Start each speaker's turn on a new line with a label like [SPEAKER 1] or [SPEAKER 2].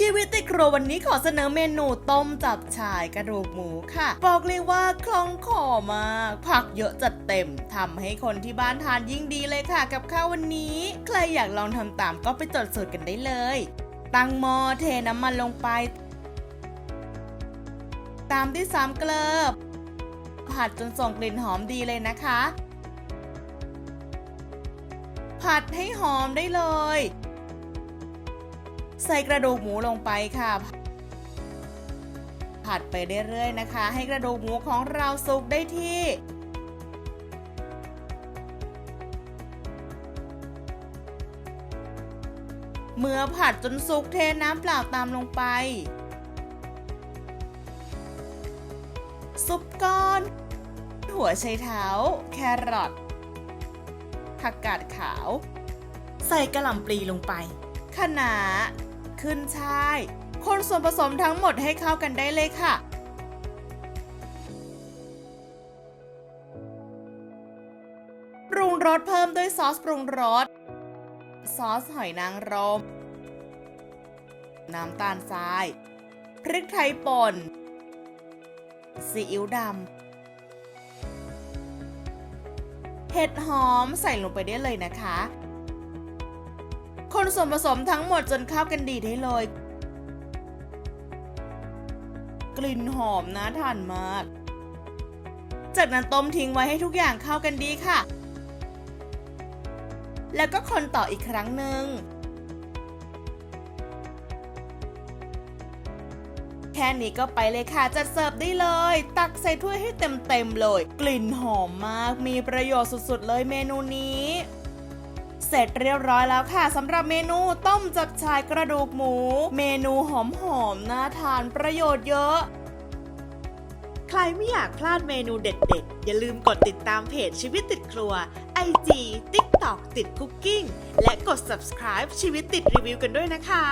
[SPEAKER 1] ชีวิตติดครัววันนี้ขอเสนอเมนูต้มจับฉ่ายกระดูกหมูค่ะ บอกเลยว่าคล่องคอมาก ผักเยอะจัดเต็มทำให้คนที่บ้านทานยิ่งดีเลยค่ะ กับข้าววันนี้ ใครอยากลองทำตามก็ไปจดสูตรกันได้เลย ตั้งหม้อเทน้ำมันลงไป ตามด้วยสามเกลือผัดจนส่งกลิ่นหอมดีเลยนะคะ ผัดให้หอมได้เลย ใส่กระดูกหมูลงไปค่ะ ผัดไปเรื่อยๆนะคะ ให้กระดูกหมูของเราสุกได้ที่เมื่อผัดจนสุกเทน้ำเปล่าตามลงไป ซุปก้อน หัวไชเท้า แครอทผักกาดขาว ใส่กระหล่ำปลีลงไปคะน้า ขึ้นช่าย คนส่วนผสมทั้งหมดให้เข้ากันได้เลยค่ะปรุงรสเพิ่มด้วยซอสปรุงรส ซอสหอยนางรม น้ำตาลทราย พริกไทยป่น ซีอิ๊วดำ เห็ดหอมใส่ลงไปได้เลยนะคะ คนส่วนผสมทั้งหมดจนเข้ากันดีได้เลย กลิ่นหอมน่าทานมาก จากนั้นต้มทิ้งไว้ให้ทุกอย่างเข้ากันดีค่ะ แล้วก็คนต่ออีกครั้งหนึ่งแค่นี้ก็ไปเลยค่ะ จัดเสิร์ฟได้เลย ตักใส่ถ้วยให้เต็มๆเลย กลิ่นหอมมาก มีประโยชน์สุดๆเลยเมนูนี้ เสร็จเรียบร้อยแล้วค่ะสำหรับเมนูต้มจับชายกระดูกหมู เมนูหอมๆน่าทานประโยชน์เยอะ
[SPEAKER 2] ใครไม่อยากพลาดเมนูเด็ดๆ อย่าลืมกดติดตามเพจชีวิตติดครัว IG TikTok ติดคุกกิ้ง และกด subscribe ชีวิตติดรีวิวกันด้วยนะคะ